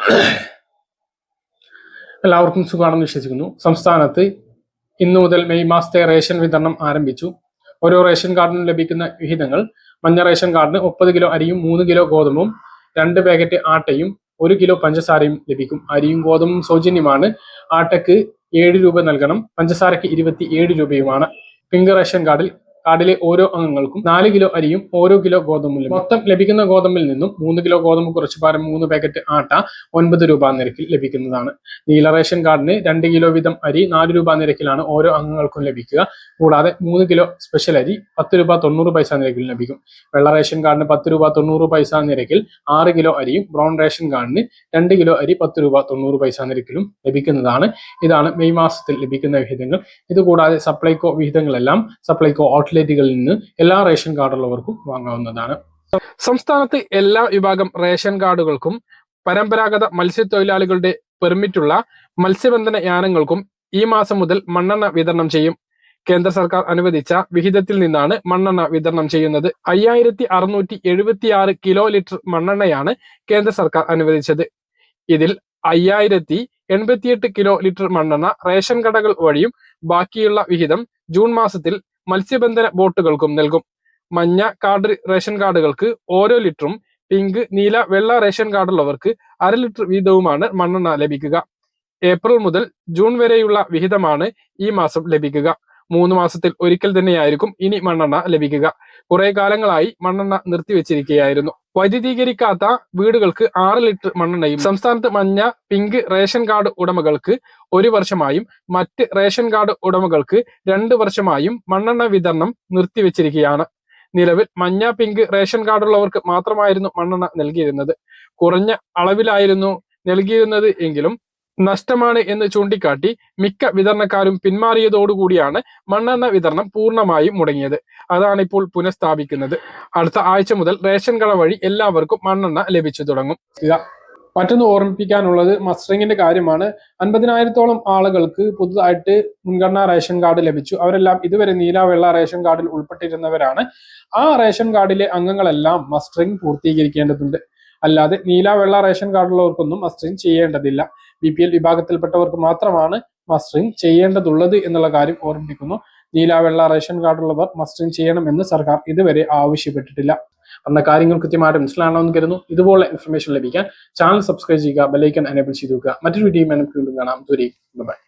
എല്ലാവർക്കും സുഖമാണെന്ന് വിശ്വസിക്കുന്നു. സംസ്ഥാനത്ത് ഇന്നു മുതൽ മെയ് മാസത്തെ റേഷൻ വിതരണം ആരംഭിച്ചു. ഓരോ റേഷൻ കാർഡിനും ലഭിക്കുന്ന വിഹിതങ്ങൾ മഞ്ഞ റേഷൻ കാർഡിന് മുപ്പത് കിലോ അരിയും മൂന്ന് കിലോ ഗോതമ്പും രണ്ട് പാക്കറ്റ് ആട്ടയും ഒരു കിലോ പഞ്ചസാരയും ലഭിക്കും. അരിയും ഗോതമ്പും സൗജന്യമാണ്. ആട്ടയ്ക്ക് ഏഴ് രൂപ നൽകണം. പഞ്ചസാരയ്ക്ക് ഇരുപത്തി ഏഴ് രൂപയുമാണ്. പിങ്ക് റേഷൻ കാർഡിൽ കാർഡിലെ ഓരോ അംഗങ്ങൾക്കും നാല് കിലോ അരിയും ഓരോ കിലോ ഗോതമ്പും മൊത്തം ലഭിക്കുന്ന ഗോതമ്പിൽ നിന്നും മൂന്ന് കിലോ ഗോതമ്പ് കുറച്ച് പാരം മൂന്ന് പാക്കറ്റ് ആട്ട ഒൻപത് രൂപ നിരക്കിൽ ലഭിക്കുന്നതാണ്. നീല റേഷൻ കാർഡിന് രണ്ട് കിലോ വീതം അരി നാല് രൂപ നിരക്കിലാണ് ഓരോ അംഗങ്ങൾക്കും ലഭിക്കുക. കൂടാതെ മൂന്ന് കിലോ സ്പെഷ്യൽ അരി പത്ത് രൂപ തൊണ്ണൂറ് പൈസ നിരക്കിൽ ലഭിക്കും. വെള്ള റേഷൻ കാർഡിന് പത്ത് രൂപ തൊണ്ണൂറ് പൈസ നിരക്കിൽ ആറ് കിലോ അരിയും ബ്രൗൺ റേഷൻ കാർഡിന് രണ്ട് കിലോ അരി പത്ത് രൂപ തൊണ്ണൂറ് പൈസ നിരക്കിലും ലഭിക്കുന്നതാണ്. ഇതാണ് മെയ് മാസത്തിൽ ലഭിക്കുന്ന വിഹിതങ്ങൾ. ഇതുകൂടാതെ സപ്ലൈകോ വിഹിതങ്ങളെല്ലാം സപ്ലൈകോ ഔട്ട്ലെറ്റുകളിൽ നിന്ന് എല്ലാ റേഷൻ കാർഡുള്ളവർക്കും വാങ്ങാവുന്നതാണ്. സംസ്ഥാനത്ത് എല്ലാ വിഭാഗം റേഷൻ കാർഡുകൾക്കും പരമ്പരാഗത മത്സ്യത്തൊഴിലാളികളുടെ പെർമിറ്റുള്ള മത്സ്യബന്ധന യാനങ്ങൾക്കും ഈ മാസം മുതൽ മണ്ണെണ്ണ വിതരണം ചെയ്യും. കേന്ദ്ര സർക്കാർ അനുവദിച്ച വിഹിതത്തിൽ നിന്നാണ് മണ്ണെണ്ണ വിതരണം ചെയ്യുന്നത്. അയ്യായിരത്തി അറുന്നൂറ്റി എഴുപത്തി ആറ് കിലോ ലിറ്റർ മണ്ണെണ്ണയാണ് കേന്ദ്ര സർക്കാർ അനുവദിച്ചത്. ഇതിൽ അയ്യായിരത്തി എൺപത്തിയെട്ട് കിലോ ലിറ്റർ മണ്ണെണ്ണ റേഷൻ കടകൾ വഴിയും ബാക്കിയുള്ള വിഹിതം ജൂൺ മാസത്തിൽ മത്സ്യബന്ധന ബോട്ടുകൾക്കും നൽകും. മഞ്ഞ കാർഡ് റേഷൻ കാർഡുകൾക്ക് ഓരോ ലിറ്ററും പിങ്ക് നീല വെള്ള റേഷൻ കാർഡുള്ളവർക്ക് അര ലിറ്റർ വീതവുമാണ് മണ്ണെണ്ണ ലഭിക്കുക. ഏപ്രിൽ മുതൽ ജൂൺ വരെയുള്ള വിഹിതമാണ് ഈ മാസം ലഭിക്കുക. മൂന്ന് മാസത്തിൽ ഒരിക്കൽ തന്നെയായിരിക്കും ഇനി മണ്ണെണ്ണ ലഭിക്കുക. കുറെ കാലങ്ങളായി മണ്ണെണ്ണ നിർത്തിവെച്ചിരിക്കുകയായിരുന്നു. വൈദ്യുതീകരിക്കാത്ത വീടുകൾക്ക് ആറ് ലിറ്റർ മണ്ണെണ്ണയും സംസ്ഥാനത്ത് മഞ്ഞ പിങ്ക് റേഷൻ കാർഡ് ഉടമകൾക്ക് ഒരു വർഷമായും മറ്റ് റേഷൻ കാർഡ് ഉടമകൾക്ക് രണ്ട് വർഷമായും മണ്ണെണ്ണ വിതരണം നിർത്തിവെച്ചിരിക്കുകയാണ്. നിലവിൽ മഞ്ഞ പിങ്ക് റേഷൻ കാർഡുള്ളവർക്ക് മാത്രമായിരുന്നു മണ്ണെണ്ണ നൽകിയിരുന്നത്. കുറഞ്ഞ അളവിലായിരുന്നു നൽകിയിരുന്നത് എങ്കിലും നഷ്ടമാണ് എന്ന് ചൂണ്ടിക്കാട്ടി മിക്ക വിതരണക്കാരും പിന്മാറിയതോടുകൂടിയാണ് മണ്ണെണ്ണ വിതരണം പൂർണമായും മുടങ്ങിയത്. അതാണ് ഇപ്പോൾ പുനഃസ്ഥാപിക്കുന്നത്. അടുത്ത ആഴ്ച മുതൽ റേഷൻ കട വഴി എല്ലാവർക്കും മണ്ണെണ്ണ ലഭിച്ചു തുടങ്ങും. മറ്റൊന്ന് ഓർമ്മിപ്പിക്കാനുള്ളത് മസ്റ്ററിങ്ങിന്റെ കാര്യമാണ്. അൻപതിനായിരത്തോളം ആളുകൾക്ക് പുതുതായിട്ട് മുൻഗണനാ റേഷൻ കാർഡ് ലഭിച്ചു. അവരെല്ലാം ഇതുവരെ നീല വെള്ള റേഷൻ കാർഡിൽ ഉൾപ്പെട്ടിരുന്നവരാണ്. ആ റേഷൻ കാർഡിലെ അംഗങ്ങളെല്ലാം മസ്റ്ററിംഗ് പൂർത്തീകരിക്കേണ്ടതുണ്ട്. അല്ലാതെ നീല വെള്ള റേഷൻ കാർഡുള്ളവർക്കൊന്നും മസ്റ്ററിംഗ് ചെയ്യേണ്ടതില്ല. ബി പി എൽ വിഭാഗത്തിൽപ്പെട്ടവർക്ക് മാത്രമാണ് മസ്റ്ററിംഗ് ചെയ്യേണ്ടതുള്ളത് എന്നുള്ള കാര്യം ഓർമ്മിപ്പിക്കുന്നു. നീല വെള്ള റേഷൻ കാർഡുള്ളവർ മസ്റ്ററിംഗ് ചെയ്യണമെന്ന് സർക്കാർ ഇതുവരെ ആവശ്യപ്പെട്ടിട്ടില്ല. അന്ന കാര്യങ്ങൾ കൃത്യമായിട്ട് മനസ്സിലാണെന്ന് കരുതുന്നു. ഇതുപോലെ ഇൻഫർമേഷൻ ലഭിക്കാൻ ചാനൽ സബ്സ്ക്രൈബ് ചെയ്യുക ബെലൈക്കൻ എനേബിൾ ചെയ്തു മറ്റൊരു വീഡിയോ കാണാം. ദൂരേക്ക് ബൈ